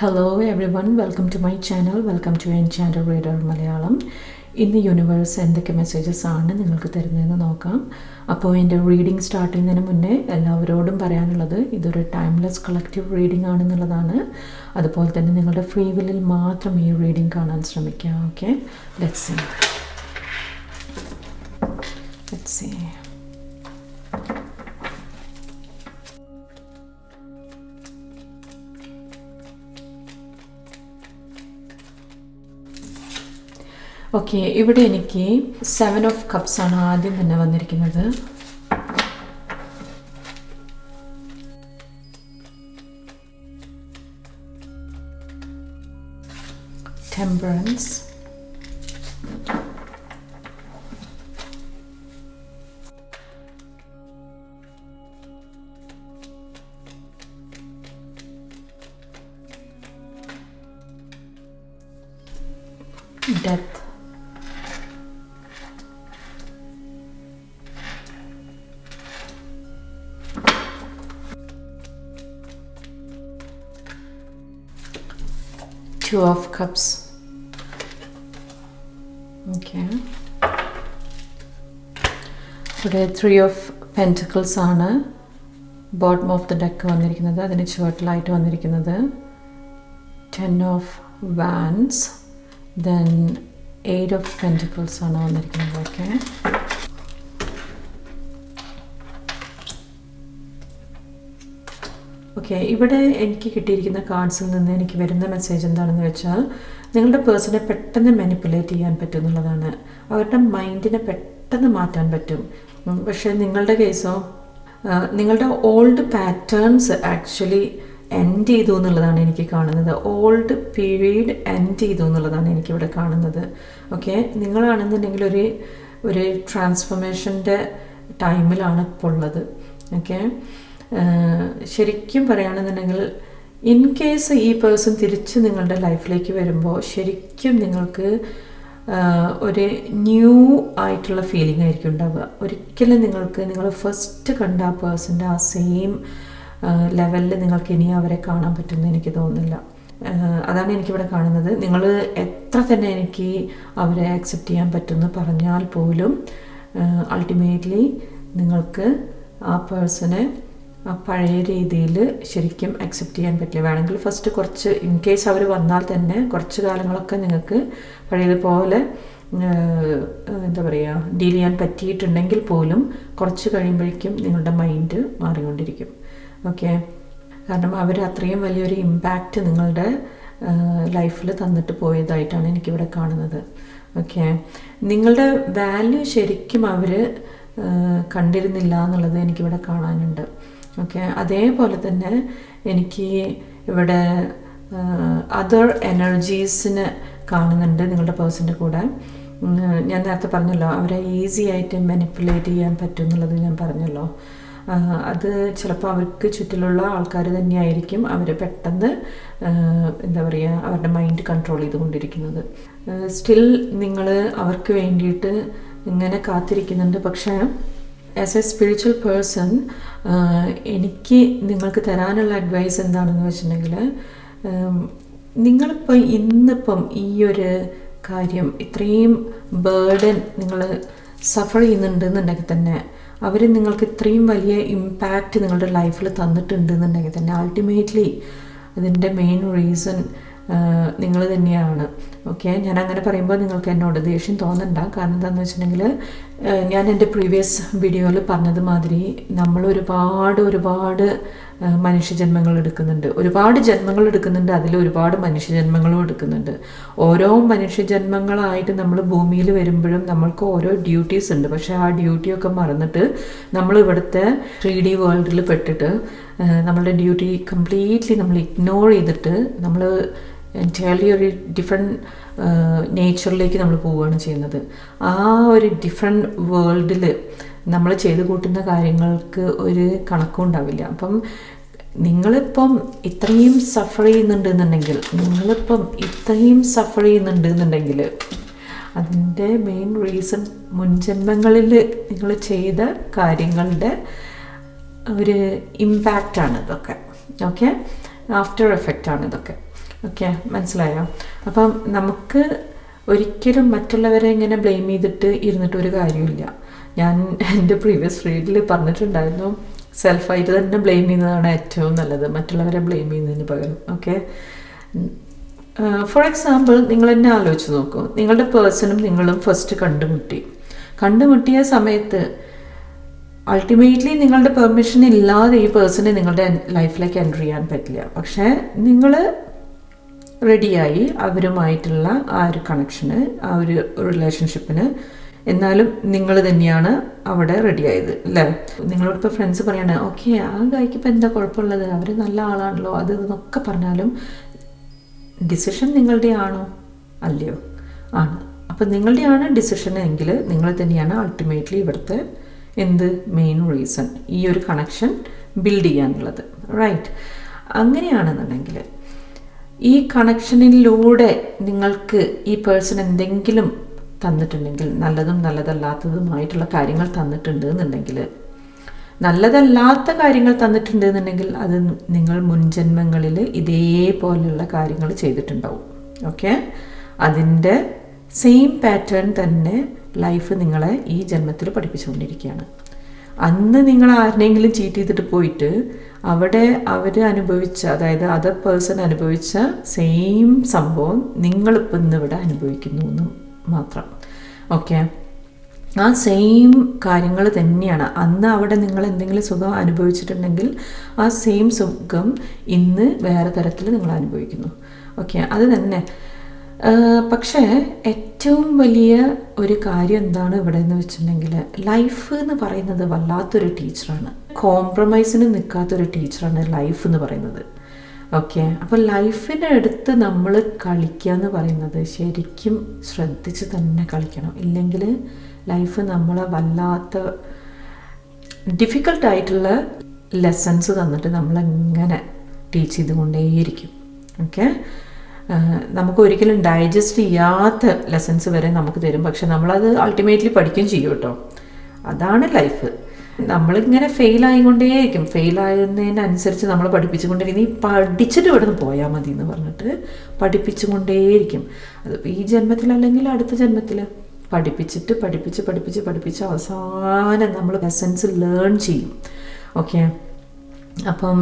Hello everyone welcome to my channel welcome to enchanted reader Malayalam ഇന്ന് universe എന്തൊക്കെ messages ആണ് നിങ്ങൾക്ക് തരുന്നതെന്ന് നോക്കാം. അപ്പോൾ എന്റെ റീഡിംഗ് സ്റ്റാർട്ട് ചെയ്യുന്നതിന് മുന്നേ എല്ലാവരോടും പറയാനുള്ളത് ഇതൊരു ടൈംലെസ് കളക്റ്റീവ് റീഡിംഗ് ആണെന്നുള്ളതാണ്. അതുപോലെ തന്നെ നിങ്ങളുടെ ഫ്രീ വില്ലിൽ മാത്രം ഈ റീഡിംഗ് കാണാൻ ശ്രമിക്കുക okay let's see let's see okay ഇവിടെ എനിക്ക് സെവൻ ഓഫ് കപ്സ് ആണ് ആദ്യം തന്നെ വന്നിരിക്കുന്നത്. Temperance two of cups. Okay. ഇവിടെ ത്രീ ഓഫ് പെന്റിക്കിൾസ് ആണ് ബോട്ടം ഓഫ് ദ ഡെക്ക് വന്നിരിക്കുന്നത്. അതിന് ചുവട്ടിലായിട്ട് വന്നിരിക്കുന്നത്. Ten of wands then eight of pentacles ആണ് വന്നിരിക്കുന്നത്. ഓക്കെ ഓക്കെ ഇവിടെ എനിക്ക് കിട്ടിയിരിക്കുന്ന കാർഡ്സിൽ നിന്ന് എനിക്ക് വരുന്ന മെസ്സേജ് എന്താണെന്ന് വെച്ചാൽ നിങ്ങളുടെ പേഴ്സണെ പെട്ടെന്ന് മാനിപ്പുലേറ്റ് ചെയ്യാൻ പറ്റും എന്നുള്ളതാണ് അവരുടെ മൈൻഡിനെ പെട്ടെന്ന് മാറ്റാൻ പറ്റും. പക്ഷേ നിങ്ങളുടെ കേസോ നിങ്ങളുടെ ഓൾഡ് പാറ്റേൺസ് ആക്ച്വലി എൻഡ് ചെയ്തു എന്നുള്ളതാണ് എനിക്ക് കാണുന്നത്. ഓൾഡ് പീരീഡ് എൻഡ് ചെയ്തു എന്നുള്ളതാണ് എനിക്കിവിടെ കാണുന്നത്. ഓക്കെ നിങ്ങളാണെന്നുണ്ടെങ്കിൽ ഒരു ഒരു ട്രാൻസ്ഫർമേഷന്റെ ടൈമിലാണ് ഇപ്പോൾ ഉള്ളത്. ഓക്കെ ശരിക്കും പറയുകയാണെന്നുണ്ടെങ്കിൽ ഇൻ കേസ് ഈ പേഴ്സൺ തിരിച്ച് നിങ്ങളുടെ ലൈഫിലേക്ക് വരുമ്പോൾ ശരിക്കും നിങ്ങൾക്ക് ഒരു ന്യൂ ആയിട്ടുള്ള ഫീലിംഗ് ആയിരിക്കും ഉണ്ടാവുക. ഒരിക്കലും നിങ്ങൾക്ക് നിങ്ങൾ ഫസ്റ്റ് കണ്ട ആ പേഴ്സന്റെ ആ സെയിം ലെവലിൽ നിങ്ങൾക്ക് ഇനി അവരെ കാണാൻ പറ്റുമെന്ന് എനിക്ക് തോന്നുന്നില്ല. അതാണ് എനിക്കിവിടെ കാണുന്നത്. നിങ്ങൾ എത്ര തന്നെ എനിക്ക് അവരെ ആക്സെപ്റ്റ് ചെയ്യാൻ പറ്റുമെന്ന് പറഞ്ഞാൽ പോലും അൾട്ടിമേറ്റ്ലി നിങ്ങൾക്ക് ആ പേഴ്സണെ പഴയ രീതിയിൽ ശരിക്കും അക്സെപ്റ്റ് ചെയ്യാൻ പറ്റില്ല. വേണമെങ്കിൽ ഫസ്റ്റ് കുറച്ച് ഇൻ കേസ് അവർ വന്നാൽ തന്നെ കുറച്ച് കാലങ്ങളൊക്കെ നിങ്ങൾക്ക് പഴയതുപോലെ എന്താ പറയുക ഡീൽ ചെയ്യാൻ പറ്റിയിട്ടുണ്ടെങ്കിൽ പോലും കുറച്ച് കഴിയുമ്പോഴേക്കും നിങ്ങളുടെ മൈൻഡ് മാറിക്കൊണ്ടിരിക്കും. ഓക്കെ കാരണം അവർ അത്രയും വലിയൊരു ഇമ്പാക്റ്റ് നിങ്ങളുടെ ലൈഫിൽ തന്നിട്ട് പോയതായിട്ടാണ് എനിക്കിവിടെ കാണുന്നത്. ഓക്കെ നിങ്ങളുടെ വാല്യൂ ശരിക്കും അവർ കണ്ടിരുന്നില്ല എന്നുള്ളത് എനിക്കിവിടെ കാണാനുണ്ട്. ഓക്കെ അതേപോലെ തന്നെ എനിക്ക് ഇവിടെ അതർ എനർജീസിന് കാണുന്നുണ്ട് നിങ്ങളുടെ പേഴ്സന്റെ കൂടെ. ഞാൻ നേരത്തെ പറഞ്ഞല്ലോ അവരെ ഈസി ആയിട്ട് മാനിപ്പുലേറ്റ് ചെയ്യാൻ പറ്റും എന്നുള്ളത് ഞാൻ പറഞ്ഞല്ലോ. അത് ചിലപ്പോൾ അവർക്ക് ചുറ്റിലുള്ള ആൾക്കാർ തന്നെയായിരിക്കും അവർ പെട്ടെന്ന് എന്താ പറയുക അവരുടെ മൈൻഡ് കൺട്രോൾ ചെയ്തുകൊണ്ടിരിക്കുന്നത്. സ്റ്റിൽ നിങ്ങൾ അവർക്ക് വേണ്ടിയിട്ട് ഇങ്ങനെ കാത്തിരിക്കുന്നുണ്ട്. പക്ഷേ ആസ് എ സ്പിരിച്വൽ പേഴ്സൺ എനിക്ക് നിങ്ങൾക്ക് തരാനുള്ള അഡ്വൈസ് എന്താണെന്ന് വെച്ചിട്ടുണ്ടെങ്കിൽ നിങ്ങളിപ്പോൾ ഇന്നിപ്പം ഈ ഒരു കാര്യം ഇത്രയും ബേർഡൻ നിങ്ങൾ സഫർ ചെയ്യുന്നുണ്ടെന്നുണ്ടെങ്കിൽ തന്നെ അവർ നിങ്ങൾക്ക് ഇത്രയും വലിയ ഇമ്പാക്റ്റ് നിങ്ങളുടെ ലൈഫിൽ തന്നിട്ടുണ്ട് എന്നുണ്ടെങ്കിൽ തന്നെ അൾട്ടിമേറ്റ്ലി അതിന്റെ മെയിൻ റീസൺ നിങ്ങൾ തന്നെയാണ്. ഓക്കെ ഞാൻ അങ്ങനെ പറയുമ്പോൾ നിങ്ങൾക്ക് എന്നോട് ദേഷ്യം തോന്നണ്ട. കാരണം എന്താണെന്ന് വെച്ചിട്ടുണ്ടെങ്കിൽ ഞാൻ എന്റെ പ്രീവിയസ് വീഡിയോയിൽ പറഞ്ഞത് മാതിരി നമ്മൾ ഒരുപാട് ഒരുപാട് മനുഷ്യജന്മങ്ങൾ എടുക്കുന്നുണ്ട്. ഒരുപാട് ജന്മങ്ങൾ എടുക്കുന്നുണ്ട് അതിൽ ഒരുപാട് മനുഷ്യജന്മങ്ങളും എടുക്കുന്നുണ്ട്. ഓരോ മനുഷ്യജന്മങ്ങളായിട്ട് നമ്മൾ ഭൂമിയിൽ വരുമ്പോഴും നമ്മൾക്ക് ഓരോ ഡ്യൂട്ടീസ് ഉണ്ട്. പക്ഷേ ആ ഡ്യൂട്ടിയൊക്കെ മറന്നിട്ട് നമ്മൾ ഇവിടുത്തെ ത്രീ ഡി വേൾഡിൽ പെട്ടിട്ട് നമ്മളുടെ ഡ്യൂട്ടി കംപ്ലീറ്റ്ലി നമ്മൾ ഇഗ്നോർ ചെയ്തിട്ട് നമ്മൾ എന്റയർലി ഒരു ഡിഫറെന്റ് നേച്ചറിലേക്ക് നമ്മൾ പോവുകയാണ് ചെയ്യുന്നത്. ആ ഒരു ഡിഫറെന്റ് വേൾഡിൽ നമ്മൾ ചെയ്തു കൂട്ടുന്ന കാര്യങ്ങൾക്ക് ഒരു കണക്കും ഉണ്ടാവില്ല. അപ്പം നിങ്ങളിപ്പം ഇത്രയും സഫർ ചെയ്യുന്നുണ്ട് എന്നുണ്ടെങ്കിൽ നിങ്ങളിപ്പം ഇത്രയും സഫർ ചെയ്യുന്നുണ്ട് എന്നുണ്ടെങ്കിൽ അതിന്റെ മെയിൻ റീസൺ മുൻജന്മങ്ങളിൽ നിങ്ങൾ ചെയ്ത കാര്യങ്ങളുടെ ഒരു ഇമ്പാക്റ്റാണ് ഇതൊക്കെ. ഓക്കെ ആഫ്റ്റർ എഫക്റ്റാണ് ഇതൊക്കെ. ഓക്കെ മനസ്സിലായോ? അപ്പം നമുക്ക് ഒരിക്കലും മറ്റുള്ളവരെ ഇങ്ങനെ ബ്ലെയിം ചെയ്തിട്ട് ഇരുന്നിട്ട് ഒരു കാര്യമില്ല ഞാൻ എന്റെ പ്രീവിയസ് റീഡിൽ പറഞ്ഞിട്ടുണ്ടായിരുന്നു സെൽഫായിട്ട് തന്നെ ബ്ലെയിം ചെയ്യുന്നതാണ് ഏറ്റവും നല്ലത്. മറ്റുള്ളവരെ ബ്ലെയിം ചെയ്യുന്നതിന് പകരം ഓക്കെ? ഫോർ എക്സാമ്പിൾ നിങ്ങൾ എന്നെ ആലോചിച്ച് നോക്കൂ. നിങ്ങളുടെ പേഴ്സണും നിങ്ങളും ഫസ്റ്റ് കണ്ടുമുട്ടി. കണ്ടുമുട്ടിയ സമയത്ത് അൾട്ടിമേറ്റ്ലി നിങ്ങളുടെ പെർമിഷൻ ഇല്ലാതെ ഈ പേഴ്സണെ നിങ്ങളുടെ ലൈഫിലേക്ക് എന്റർ ചെയ്യാൻ പറ്റില്ല. പക്ഷേ നിങ്ങൾ റെഡിയായി അവരുമായിട്ടുള്ള ആ ഒരു കണക്ഷന് ആ ഒരു റിലേഷൻഷിപ്പിന് എന്നാലും നിങ്ങൾ തന്നെയാണ് അവിടെ റെഡിയായത് അല്ലേ? നിങ്ങളോട് ഇപ്പോൾ ഫ്രണ്ട്സ് പറയാണ് ഓക്കെ ആ ഗായ്ക്ക് ഇപ്പോൾ എന്താ കുഴപ്പമുള്ളത്? അവർ നല്ല ആളാണല്ലോ. അത് ഇതെന്നൊക്കെ പറഞ്ഞാലും ഡിസിഷൻ നിങ്ങളുടെ ആണോ അല്ലയോ? ആണ്. അപ്പം നിങ്ങളുടെയാണ് ഡിസിഷൻ എങ്കിൽ നിങ്ങൾ തന്നെയാണ് അൾട്ടിമേറ്റ്ലി ഇവിടുത്തെ എന്ത് മെയിൻ റീസൺ ഈ ഒരു കണക്ഷൻ ബിൽഡ് ചെയ്യാന്നുള്ളത് റൈറ്റ് അങ്ങനെയാണെന്നുണ്ടെങ്കിൽ ഈ കണക്ഷനിലൂടെ നിങ്ങൾക്ക് ഈ പേഴ്സൺ എന്തെങ്കിലും തന്നിട്ടുണ്ടെങ്കിൽ നല്ലതും നല്ലതല്ലാത്തതുമായിട്ടുള്ള കാര്യങ്ങൾ തന്നിട്ടുണ്ട് എന്നുണ്ടെങ്കിൽ നല്ലതല്ലാത്ത കാര്യങ്ങൾ തന്നിട്ടുണ്ട് എന്നുണ്ടെങ്കിൽ അത് നിങ്ങൾ മുൻജന്മങ്ങളിൽ ഇതേപോലെയുള്ള കാര്യങ്ങൾ ചെയ്തിട്ടുണ്ടാവും. ഓക്കെ അതിന്റെ സെയിം പാറ്റേൺ തന്നെ ലൈഫ് നിങ്ങളെ ഈ ജന്മത്തിൽ പഠിപ്പിച്ചുകൊണ്ടിരിക്കുകയാണ്. അന്ന് നിങ്ങൾ ആരെങ്കിലും ചീറ്റ് ചെയ്തിട്ട് പോയിട്ട് അവിടെ അവർ അനുഭവിച്ച അതായത് അതർ പേഴ്സൺ അനുഭവിച്ച സെയിം സംഭവം നിങ്ങളിപ്പോൾ ഇന്നിവിടെ അനുഭവിക്കുന്നു എന്ന് മാത്രം. ഓക്കെ ആ സെയിം കാര്യങ്ങൾ തന്നെയാണ്. അന്ന് അവിടെ നിങ്ങൾ എന്തെങ്കിലും സുഖം അനുഭവിച്ചിട്ടുണ്ടെങ്കിൽ ആ സെയിം സുഖം ഇന്ന് വേറെ തരത്തിൽ നിങ്ങൾ അനുഭവിക്കുന്നു. ഓക്കെ അത് തന്നെ. പക്ഷേ ഏറ്റവും വലിയ ഒരു കാര്യം എന്താണ് ഇവിടെ എന്ന് വെച്ചിട്ടുണ്ടെങ്കിൽ ലൈഫ് എന്ന് പറയുന്നത് വല്ലാത്തൊരു ടീച്ചറാണ് കോംപ്രമൈസിന് നിൽക്കാത്തൊരു ടീച്ചറാണ് ലൈഫ് എന്ന് പറയുന്നത്. ഓക്കെ അപ്പോൾ ലൈഫിന്റെ അടുത്ത് നമ്മൾ കളിക്കുക എന്ന് പറയുന്നത് ശരിക്കും ശ്രദ്ധിച്ച് തന്നെ കളിക്കണം. ഇല്ലെങ്കിൽ ലൈഫ് നമ്മളെ വല്ലാത്ത ഡിഫിക്കൽട്ടായിട്ടുള്ള ലെസൺസ് തന്നിട്ട് നമ്മളെങ്ങനെ ടീച്ച് ചെയ്തുകൊണ്ടേയിരിക്കും. ഓക്കെ നമുക്ക് ഒരിക്കലും ഡൈജസ്റ്റ് ചെയ്യാത്ത ലെസൺസ് വരെ നമുക്ക് തരും. പക്ഷെ നമ്മളത് അൾട്ടിമേറ്റ്ലി പഠിക്കുകയും ചെയ്യും കേട്ടോ. അതാണ് ലൈഫ് നമ്മളിങ്ങനെ ഫെയിൽ ആകുന്നതിനനുസരിച്ച് നമ്മൾ പഠിപ്പിച്ചുകൊണ്ടിരിക്കും നീ പഠിച്ചിട്ട് ഇവിടെ നിന്ന് പോയാൽ മതി എന്ന് പറഞ്ഞിട്ട് പഠിപ്പിച്ചുകൊണ്ടേയിരിക്കും. അതിപ്പോൾ ഈ ജന്മത്തിൽ അല്ലെങ്കിൽ അടുത്ത ജന്മത്തിൽ പഠിപ്പിച്ചിട്ട് പഠിപ്പിച്ച് പഠിപ്പിച്ച് പഠിപ്പിച്ച് അവസാനം നമ്മൾ ലെസൻസ് ലേൺ ചെയ്യും. ഓക്കെ അപ്പം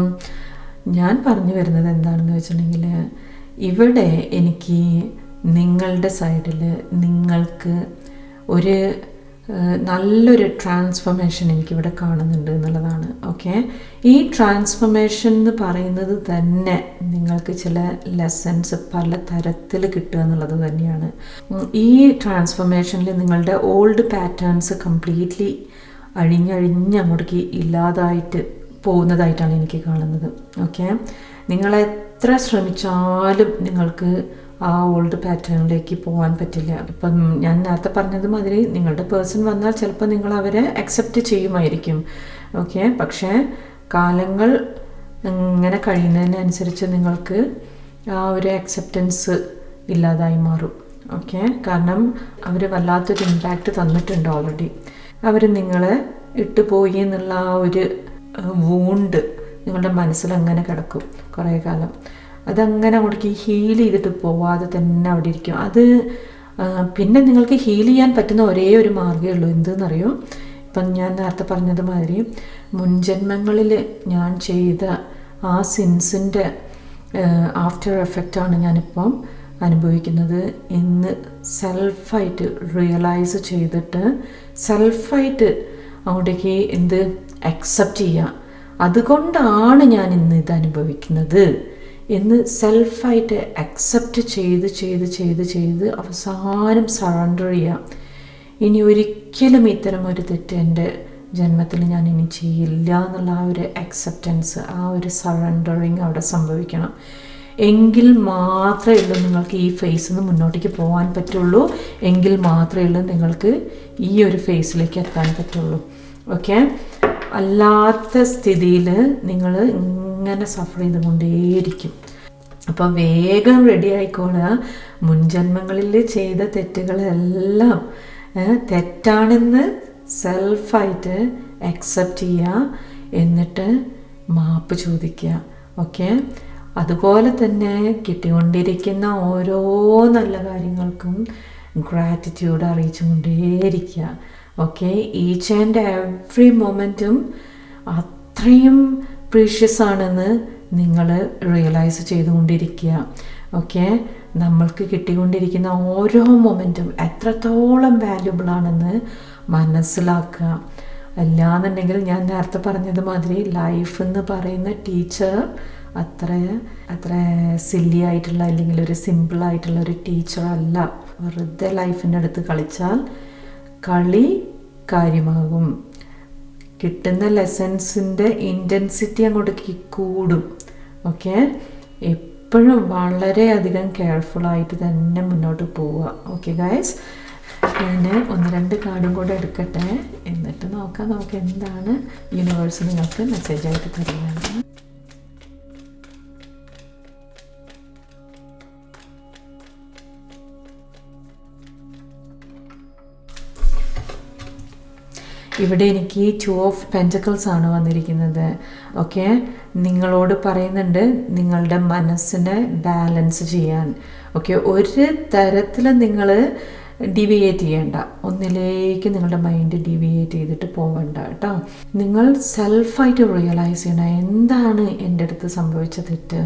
ഞാൻ പറഞ്ഞു വരുന്നത് എന്താണെന്ന് വെച്ചിട്ടുണ്ടെങ്കിൽ ഇവിടെ എനിക്ക് നിങ്ങളുടെ സൈഡിൽ നിങ്ങൾക്ക് ഒരു നല്ലൊരു ട്രാൻസ്ഫർമേഷൻ എനിക്കിവിടെ കാണുന്നുണ്ട് എന്നുള്ളതാണ് ഓക്കെ ഈ ട്രാൻസ്ഫർമേഷൻ എന്ന് പറയുന്നത് തന്നെ നിങ്ങൾക്ക് ചില ലെസൺസ് പല തരത്തിൽ കിട്ടുക എന്നുള്ളത് തന്നെയാണ്. ഈ ട്രാൻസ്ഫർമേഷനിൽ നിങ്ങളുടെ ഓൾഡ് പാറ്റേൺസ് കംപ്ലീറ്റ്ലി അഴിഞ്ഞഴിഞ്ഞ് അങ്ങോട്ടേക്ക് ഇല്ലാതായിട്ട് പോകുന്നതായിട്ടാണ് എനിക്ക് കാണുന്നത് ഓക്കെ നിങ്ങൾ എത്ര ശ്രമിച്ചാലും നിങ്ങൾക്ക് ആ ഓൾഡ് പാറ്റേണിലേക്ക് പോകാൻ പറ്റില്ല. ഇപ്പം ഞാൻ നേരത്തെ പറഞ്ഞത് മാതിരി നിങ്ങളുടെ പേഴ്സൺ വന്നാൽ ചിലപ്പോൾ നിങ്ങൾ അവരെ അക്സെപ്റ്റ് ചെയ്യുമായിരിക്കും. ഓക്കെ പക്ഷേ കാലങ്ങൾ ഇങ്ങനെ കഴിയുന്നതിനനുസരിച്ച് നിങ്ങൾക്ക് ആ ഒരു അക്സെപ്റ്റൻസ് ഇല്ലാതായി മാറും. ഓക്കെ കാരണം അവർ വല്ലാത്തൊരു ഇമ്പാക്റ്റ് തന്നിട്ടുണ്ട് ഓൾറെഡി അവർ നിങ്ങളെ ഇട്ടുപോയി എന്നുള്ള ആ ഒരു വൂണ്ട് നിങ്ങളുടെ മനസ്സിൽ അങ്ങനെ കിടക്കും കുറേ കാലം. അതങ്ങനെ അങ്ങോട്ടേക്ക് ഹീൽ ചെയ്തിട്ട് പോവാതെ തന്നെ അവിടെ ഇരിക്കും. അത് പിന്നെ നിങ്ങൾക്ക് ഹീൽ ചെയ്യാൻ പറ്റുന്ന ഒരേ ഒരു മാർഗമേ ഉള്ളൂ. എന്തെന്നറിയോ? ഇപ്പം ഞാൻ നേരത്തെ പറഞ്ഞതുമാതിരി മുൻജന്മങ്ങളിൽ ഞാൻ ചെയ്ത ആ സിൻസിന്റെ ആഫ്റ്റർ എഫക്റ്റാണ് ഞാനിപ്പം അനുഭവിക്കുന്നത്. എന്ന് സെൽഫായിട്ട് റിയലൈസ് ചെയ്തിട്ട് സെൽഫായിട്ട് അങ്ങോട്ടേക്ക് എന്ത് അക്സെപ്റ്റ് ചെയ്യുക അതുകൊണ്ടാണ് ഞാൻ ഇന്ന് ഇത് അനുഭവിക്കുന്നത് എന്ന് സെൽഫായിട്ട് അക്സെപ്റ്റ് ചെയ്ത് ചെയ്ത് ചെയ്ത് ചെയ്ത് അവസാനം സറണ്ടർ ചെയ്യാം. ഇനി ഒരിക്കലും ഇത്തരം ഒരു തെറ്റ് എന്റെ ജന്മത്തിൽ ഞാൻ ഇനി ചെയ്യില്ല എന്നുള്ള ആ ഒരു അക്സെപ്റ്റൻസ് ആ ഒരു സറണ്ടറിങ് അവിടെ സംഭവിക്കണം. എങ്കിൽ മാത്രമേ ഉള്ളൂ നിങ്ങൾക്ക് ഈ ഫേസിൽ നിന്ന് മുന്നോട്ടേക്ക് പോകാൻ പറ്റുള്ളൂ. എങ്കിൽ മാത്രമേ ഉള്ളൂ നിങ്ങൾക്ക് ഈ ഒരു ഫേസിലേക്ക് എത്താൻ പറ്റുള്ളൂ. ഓക്കെ അല്ലാത്ത സ്ഥിതിയിൽ നിങ്ങൾ ഇങ്ങനെ സഫർ ചെയ്തുകൊണ്ടേയിരിക്കും. അപ്പോൾ വേഗം റെഡി ആയിക്കോളുക. മുൻജന്മങ്ങളിൽ ചെയ്ത തെറ്റുകളെല്ലാം തെറ്റാണെന്ന് സെൽഫായിട്ട് അക്സെപ്റ്റ് ചെയ്യുക. എന്നിട്ട് മാപ്പ് ചോദിക്കുക. ഓക്കെ? അതുപോലെ തന്നെ കിട്ടിക്കൊണ്ടിരിക്കുന്ന ഓരോ നല്ല കാര്യങ്ങൾക്കും ഗ്രാറ്റിറ്റ്യൂഡ് അറിയിച്ചുകൊണ്ടേയിരിക്കുക. ഓക്കെ ഈച്ച് ആൻഡ് എവ്രി മൊമെന്റും അത്രയും പ്രീഷ്യസ് ആണെന്ന് നിങ്ങൾ റിയലൈസ് ചെയ്തുകൊണ്ടിരിക്കുക. ഓക്കെ നമ്മൾക്ക് കിട്ടിക്കൊണ്ടിരിക്കുന്ന ഓരോ മൊമെന്റും എത്രത്തോളം വാല്യുബിൾ ആണെന്ന് മനസ്സിലാക്കുക. അല്ലാന്നുണ്ടെങ്കിൽ ഞാൻ നേരത്തെ പറഞ്ഞതുമാതിരി ലൈഫ് എന്ന് പറയുന്ന ടീച്ചർ അത്ര അത്ര സില്ലി ആയിട്ടുള്ള അല്ലെങ്കിൽ ഒരു സിമ്പിൾ ആയിട്ടുള്ള ഒരു ടീച്ചർ അല്ല. വെറുതെ ലൈഫിന്റെ അടുത്ത് കളിച്ചാൽ കളി കാര്യമാകും. കിട്ടുന്ന ലെസൺസിന്റെ ഇന്റൻസിറ്റി അങ്ങോട്ട് കൂടും. ഓക്കെ എപ്പോഴും വളരെയധികം കെയർഫുള്ളായിട്ട് തന്നെ മുന്നോട്ട് പോവുക. ഓക്കെ ഗായ്സ് ഞാൻ ഒന്ന് രണ്ട് കാർഡും കൂടെ എടുക്കട്ടെ. എന്നിട്ട് നോക്കാം നമുക്ക് എന്താണ് യൂണിവേഴ്സ് നിങ്ങൾക്ക് മെസ്സേജായിട്ട് തരികയാണ് ഇവിടെ എനിക്ക് ടു ഓഫ് പെന്റക്കിൾസ് ആണ് വന്നിരിക്കുന്നത്. ഓക്കെ നിങ്ങളോട് പറയുന്നുണ്ട് നിങ്ങളുടെ മനസ്സിനെ ബാലൻസ് ചെയ്യാൻ. ഓക്കെ ഒരു തരത്തിൽ നിങ്ങൾ ഡിവിയേറ്റ് ചെയ്യേണ്ട. ഒന്നിലേക്ക് നിങ്ങളുടെ മൈൻഡ് ഡിവിയേറ്റ് ചെയ്തിട്ട് പോകണ്ട കേട്ടോ. നിങ്ങൾ സെൽഫായിട്ട് റിയലൈസ് ചെയ്യണം എന്താണ് എന്റെ അടുത്ത് സംഭവിച്ച തെറ്റ്?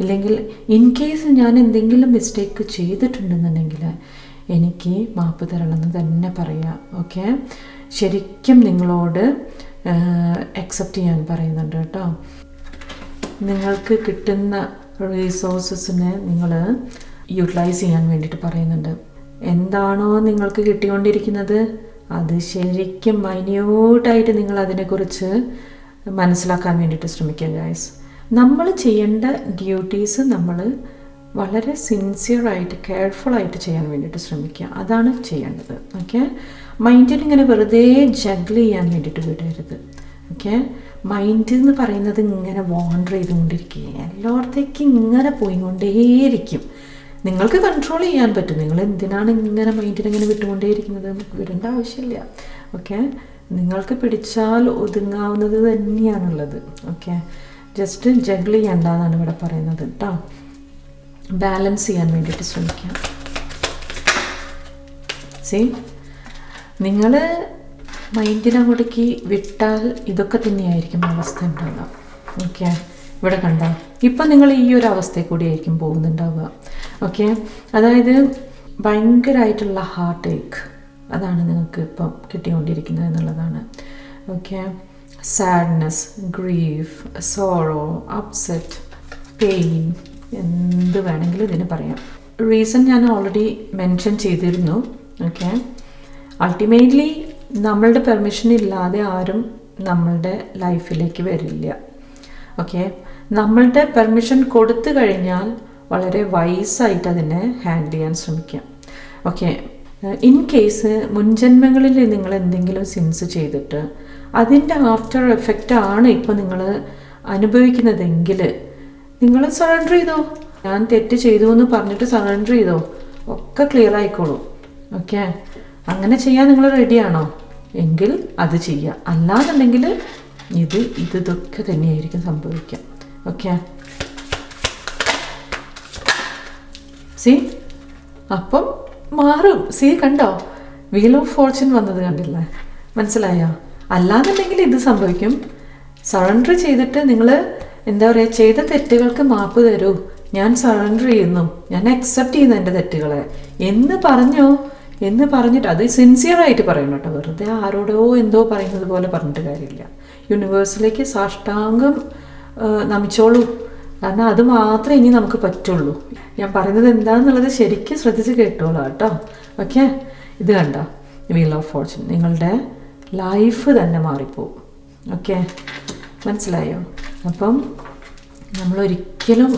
ഇല്ലെങ്കിൽ ഇൻ കേസ് ഞാൻ എന്തെങ്കിലും മിസ്റ്റേക്ക് ചെയ്തിട്ടുണ്ടെന്നുണ്ടെങ്കിൽ എനിക്ക് മാപ്പ് തരണമെന്ന് തന്നെ പറയാം. ഓക്കെ ശരിക്കും നിങ്ങളോട് അക്സെപ്റ്റ് ചെയ്യാൻ പറയുന്നുണ്ട് കേട്ടോ. നിങ്ങൾക്ക് കിട്ടുന്ന റീസോഴ്സസിനെ നിങ്ങൾ യൂട്ടിലൈസ് ചെയ്യാൻ വേണ്ടിയിട്ട് പറയുന്നുണ്ട്. എന്താണോ നിങ്ങൾക്ക് കിട്ടിക്കൊണ്ടിരിക്കുന്നത് അത് ശരിക്കും മൈന്യൂട്ടായിട്ട് നിങ്ങൾ അതിനെക്കുറിച്ച് മനസ്സിലാക്കാൻ വേണ്ടിയിട്ട് ശ്രമിക്കുക ഗൈസ് നമ്മൾ ചെയ്യേണ്ട ഡ്യൂട്ടീസ് നമ്മൾ വളരെ സിൻസിയറായിട്ട് കെയർഫുള്ളായിട്ട് ചെയ്യാൻ വേണ്ടിയിട്ട് ശ്രമിക്കുക. അതാണ് ചെയ്യേണ്ടത് ഓക്കെ മൈൻഡിന് ഇങ്ങനെ വെറുതെ ജഗ്ല് ചെയ്യാൻ വേണ്ടിയിട്ട് വിടരുത്. ഓക്കെ മൈൻഡ് എന്ന് പറയുന്നത് ഇങ്ങനെ വാണ്ടർ ചെയ്തുകൊണ്ടിരിക്കുക എല്ലായിടത്തേക്കും ഇങ്ങനെ പോയിക്കൊണ്ടേയിരിക്കും. നിങ്ങൾക്ക് കൺട്രോൾ ചെയ്യാൻ പറ്റും. നിങ്ങൾ എന്തിനാണ് ഇങ്ങനെ മൈൻഡിനെ ഇങ്ങനെ വിട്ടുകൊണ്ടേയിരിക്കുന്നത്? നമുക്ക് വിടേണ്ട ആവശ്യമില്ല. ഓക്കെ നിങ്ങൾക്ക് പിടിച്ചാൽ ഒതുങ്ങാവുന്നത് തന്നെയാണുള്ളത്. ഓക്കെ ജസ്റ്റ് ജഗ്ല് ചെയ്യണ്ടെന്നാണ് ഇവിടെ പറയുന്നത് കേട്ടോ ബാലൻസ് ചെയ്യാൻ വേണ്ടിയിട്ട് ശ്രമിക്കാം. സി നിങ്ങൾ മൈൻഡിനെ അങ്ങോട്ടേക്ക് വിട്ടാൽ ഇതൊക്കെ തന്നെയായിരിക്കും അവസ്ഥ ഉണ്ടാവുക. ഓക്കെ ഇവിടെ കണ്ടോ? ഇപ്പം നിങ്ങൾ ഈ ഒരു അവസ്ഥയിൽ കൂടി ആയിരിക്കും പോകുന്നുണ്ടാവുക. ഓക്കെ അതായത് ഭയങ്കരമായിട്ടുള്ള ഹാർട്ട് ഏക്ക് അതാണ് നിങ്ങൾക്ക് ഇപ്പം കിട്ടിക്കൊണ്ടിരിക്കുന്നത് എന്നുള്ളതാണ്. Okay sadness grief sorrow upset pain എന്ത് വേണമെങ്കിലും ഇതിന് പറയാം. റീസൺ ഞാൻ ഓൾറെഡി മെൻഷൻ ചെയ്തിരുന്നു. ഓക്കെ അൾട്ടിമേറ്റ്ലി നമ്മളുടെ പെർമിഷൻ ഇല്ലാതെ ആരും നമ്മളുടെ ലൈഫിലേക്ക് വരില്ല. ഓക്കെ നമ്മളുടെ പെർമിഷൻ കൊടുത്തു കഴിഞ്ഞാൽ വളരെ വൈസായിട്ട് അതിനെ ഹാൻഡിൽ ചെയ്യാൻ ശ്രമിക്കാം. ഓക്കെ ഇൻ കേസ് മുൻജന്മങ്ങളിൽ നിങ്ങൾ എന്തെങ്കിലും സിൻസ് ചെയ്തിട്ട് അതിന്റെ ആഫ്റ്റർ എഫക്റ്റ് ആണ് ഇപ്പോൾ നിങ്ങൾ അനുഭവിക്കുന്നതെങ്കിൽ നിങ്ങൾ സറണ്ടർ ചെയ്തോ? ഞാൻ തെറ്റ് ചെയ്തു എന്ന് പറഞ്ഞിട്ട് സറണ്ടർ ചെയ്തോ? ഒക്കെ ക്ലിയർ ആയിക്കോളൂ. ഓക്കെ അങ്ങനെ ചെയ്യാൻ നിങ്ങൾ റെഡിയാണോ? എങ്കിൽ അത് ചെയ്യുക അല്ലാന്നുണ്ടെങ്കിൽ ഇത് ഇത് ഇതൊക്കെ തന്നെയായിരിക്കും സംഭവിക്കുക. ഓക്കെ സി അപ്പം മാറും. സി കണ്ടോ? വീൽ ഓഫ് ഫോർച്യൂൺ വന്നത് കണ്ടില്ലേ? മനസ്സിലായോ? അല്ലാന്നുണ്ടെങ്കിൽ ഇത് സംഭവിക്കും. സറണ്ടർ ചെയ്തിട്ട് നിങ്ങൾ എന്താ പറയുക ചെയ്ത തെറ്റുകൾക്ക് മാപ്പ് തരൂ. ഞാൻ സറണ്ടർ ചെയ്യുന്നു. ഞാൻ അക്സെപ്റ്റ് ചെയ്യുന്നു എന്റെ തെറ്റുകളെ. എന്ന് പറഞ്ഞോ എന്ന് പറഞ്ഞിട്ട് അത് സിൻസിയറായിട്ട് പറയണം കേട്ടോ. വെറുതെ ആരോടോ എന്തോ പറയുന്നത് പോലെ പറഞ്ഞിട്ട് കാര്യമില്ല. യൂണിവേഴ്സിലേക്ക് സാഷ്ടാംഗം നമിച്ചോളൂ. കാരണം അത് മാത്രമേ ഇനി നമുക്ക് പറ്റുള്ളൂ. ഞാൻ പറയുന്നത് എന്താണെന്നുള്ളത് ശരിക്കും ശ്രദ്ധിച്ച് കേട്ടോളൂ കേട്ടോ. ഓക്കെ ഇത് കണ്ട. വീൽ ഓഫ് ഫോർച്യൂൺ നിങ്ങളുടെ ലൈഫ് തന്നെ മാറിപ്പോവും. ഓക്കെ മനസ്സിലായോ? അപ്പം നമ്മളൊരിക്കലും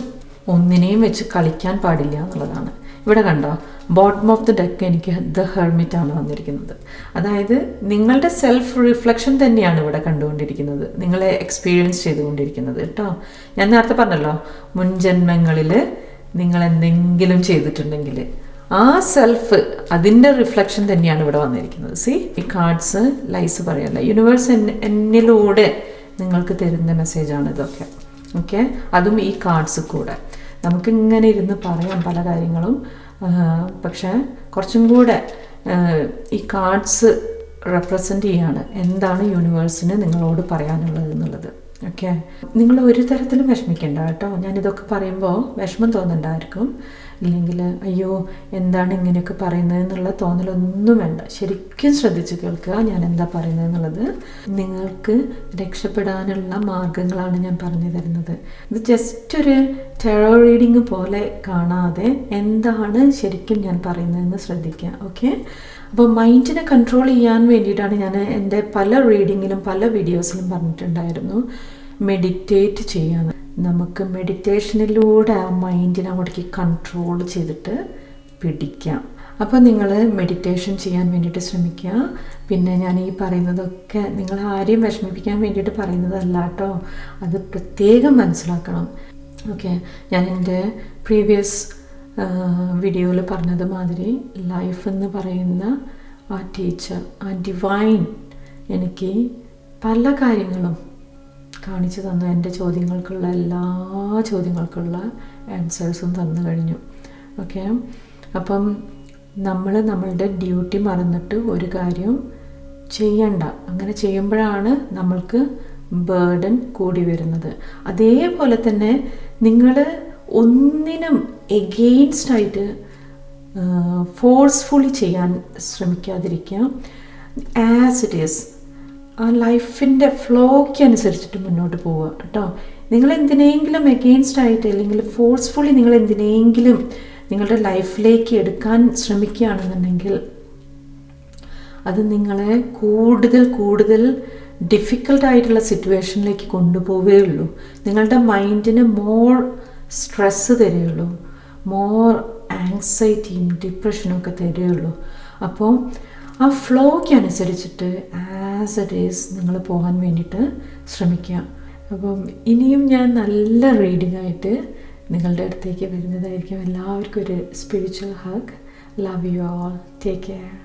ഒന്നിനെയും വെച്ച് കളിക്കാൻ പാടില്ല എന്നുള്ളതാണ്. ഇവിടെ കണ്ടോ? ബോട്ടം ഓഫ് ദി ഡെക്ക് എനിക്ക് ദ ഹെർമിറ്റ് ആണ് വന്നിരിക്കുന്നത്. അതായത് നിങ്ങളുടെ സെൽഫ് റിഫ്ലക്ഷൻ തന്നെയാണ് ഇവിടെ കണ്ടുകൊണ്ടിരിക്കുന്നത്. നിങ്ങളെ എക്സ്പീരിയൻസ് ചെയ്തുകൊണ്ടിരിക്കുന്നത് കേട്ടോ. ഞാൻ നേരത്തെ പറഞ്ഞല്ലോ മുൻജന്മങ്ങളിൽ നിങ്ങൾ എന്തെങ്കിലും ചെയ്തിട്ടുണ്ടെങ്കിൽ ആ സെൽഫ് അതിന്റെ റിഫ്ലക്ഷൻ തന്നെയാണ് ഇവിടെ വന്നിരിക്കുന്നത്. സി ഈ കാർഡ്സ് ലൈസ് പറയല്ല? യൂണിവേഴ്സ് എന്നിലൂടെ നിങ്ങൾക്ക് തരുന്ന മെസ്സേജാണ് ഇതൊക്കെ. ഓക്കെ അതും ഈ കാർഡ്സ് കൂടെ. നമുക്കിങ്ങനെ ഇരുന്ന് പറയാം പല കാര്യങ്ങളും. പക്ഷേ കുറച്ചും കൂടെ ഈ കാർഡ്സ് റെപ്രസെന്റ് ചെയ്യാണ് എന്താണ് യൂണിവേഴ്സിന് നിങ്ങളോട് പറയാനുള്ളത് എന്നുള്ളത്. ഓക്കെ നിങ്ങൾ ഒരു തരത്തിലും വിഷമിക്കേണ്ട കേട്ടോ. ഞാനിതൊക്കെ പറയുമ്പോൾ വിഷമം തോന്നുന്നുണ്ടായിരിക്കും ഇല്ലെങ്കിൽ അയ്യോ എന്താണ് ഇങ്ങനെയൊക്കെ പറയുന്നത്? എന്നുള്ള തോന്നലൊന്നും വേണ്ട. ശരിക്കും ശ്രദ്ധിച്ച് കേൾക്കുക ഞാൻ എന്താ പറയുന്നത് എന്നുള്ളത്. നിങ്ങൾക്ക് രക്ഷപ്പെടാനുള്ള മാർഗങ്ങളാണ് ഞാൻ പറഞ്ഞു തരുന്നത്. ഇത് ജസ്റ്റ് ഒരു ടെറോ റീഡിങ് പോലെ കാണാതെ എന്താണ് ശരിക്കും ഞാൻ പറയുന്നതെന്ന് ശ്രദ്ധിക്കുക. ഓക്കെ അപ്പോൾ മൈൻഡിനെ കൺട്രോൾ ചെയ്യാൻ വേണ്ടിയിട്ടാണ് ഞാൻ എന്റെ പല റീഡിങ്ങിലും പല വീഡിയോസിലും പറഞ്ഞിട്ടുണ്ടായിരുന്നു. മെഡിറ്റേറ്റ് ചെയ്യാന്ന് നമുക്ക് മെഡിറ്റേഷനിലൂടെ ആ മൈൻഡിനെ അങ്ങോട്ടേക്ക് കൺട്രോൾ ചെയ്തിട്ട് പിടിക്കാം. അപ്പോൾ നിങ്ങൾ മെഡിറ്റേഷൻ ചെയ്യാൻ വേണ്ടിയിട്ട് ശ്രമിക്കുക. പിന്നെ ഞാൻ ഈ പറയുന്നതൊക്കെ നിങ്ങൾ ആരെയും വിഷമിപ്പിക്കാൻ വേണ്ടിയിട്ട് പറയുന്നതല്ല കേട്ടോ അത് പ്രത്യേകം മനസ്സിലാക്കണം. ഓക്കെ? ഞാൻ എന്റെ പ്രീവിയസ് വീഡിയോയിൽ പറഞ്ഞത് മാതിരി ലൈഫ് എന്ന് പറയുന്ന ആ ടീച്ചർ ആ ഡിവൈൻ എനിക്ക് പല കാര്യങ്ങളും കാണിച്ചു തന്നു. എന്റെ ചോദ്യങ്ങൾക്കുള്ള എല്ലാ ചോദ്യങ്ങൾക്കുള്ള ആൻസേഴ്സും തന്നു കഴിഞ്ഞു. ഓക്കെ അപ്പം നമ്മൾ നമ്മളുടെ ഡ്യൂട്ടി മറന്നിട്ട് ഒരു കാര്യം ചെയ്യണ്ട. അങ്ങനെ ചെയ്യുമ്പോഴാണ് നമ്മൾക്ക് ബേർഡൻ കൂടി വരുന്നത്. അതേപോലെ തന്നെ നിങ്ങൾ ഒന്നിനും എഗെയിൻസ്റ്റ് ആയിട്ട് ഫോഴ്സ്ഫുള്ളി ചെയ്യാൻ ശ്രമിക്കാതിരിക്കുക. ആസ് ഇറ്റ് ഈസ് ആ ലൈഫിന്റെ ഫ്ലോയ്ക്ക് അനുസരിച്ചിട്ട് മുന്നോട്ട് പോവുക കേട്ടോ. നിങ്ങൾ എന്തിനെങ്കിലും എഗെയിൻസ്റ്റ് ആയിട്ട് അല്ലെങ്കിൽ ഫോഴ്സ്ഫുള്ളി നിങ്ങൾ എന്തിനെങ്കിലും നിങ്ങളുടെ ലൈഫിലേക്ക് എടുക്കാൻ ശ്രമിക്കുകയാണെന്നുണ്ടെങ്കിൽ അത് നിങ്ങളെ കൂടുതൽ കൂടുതൽ ഡിഫിക്കൽട്ടായിട്ടുള്ള സിറ്റുവേഷനിലേക്ക് കൊണ്ടുപോവേ ഉള്ളൂ. നിങ്ങളുടെ മൈൻഡിന് മോർ സ്ട്രെസ്സ് തരികയുള്ളൂ മോർ ആങ്സൈറ്റിയും ഡിപ്രഷനും ഒക്കെ തരികയുള്ളൂ അപ്പോൾ ആ ഫ്ലോയ്ക്ക് അനുസരിച്ചിട്ട് ആസ് ഇറ്റ് ഈസ് നിങ്ങൾ പോകാൻ വേണ്ടിയിട്ട് ശ്രമിക്കുക. അപ്പം ഇനിയും ഞാൻ നല്ല റീഡിംഗ് ആയിട്ട് നിങ്ങളുടെ അടുത്തേക്ക് വരുന്നതായിരിക്കും. എല്ലാവർക്കും ഒരു spiritual hug love you all take care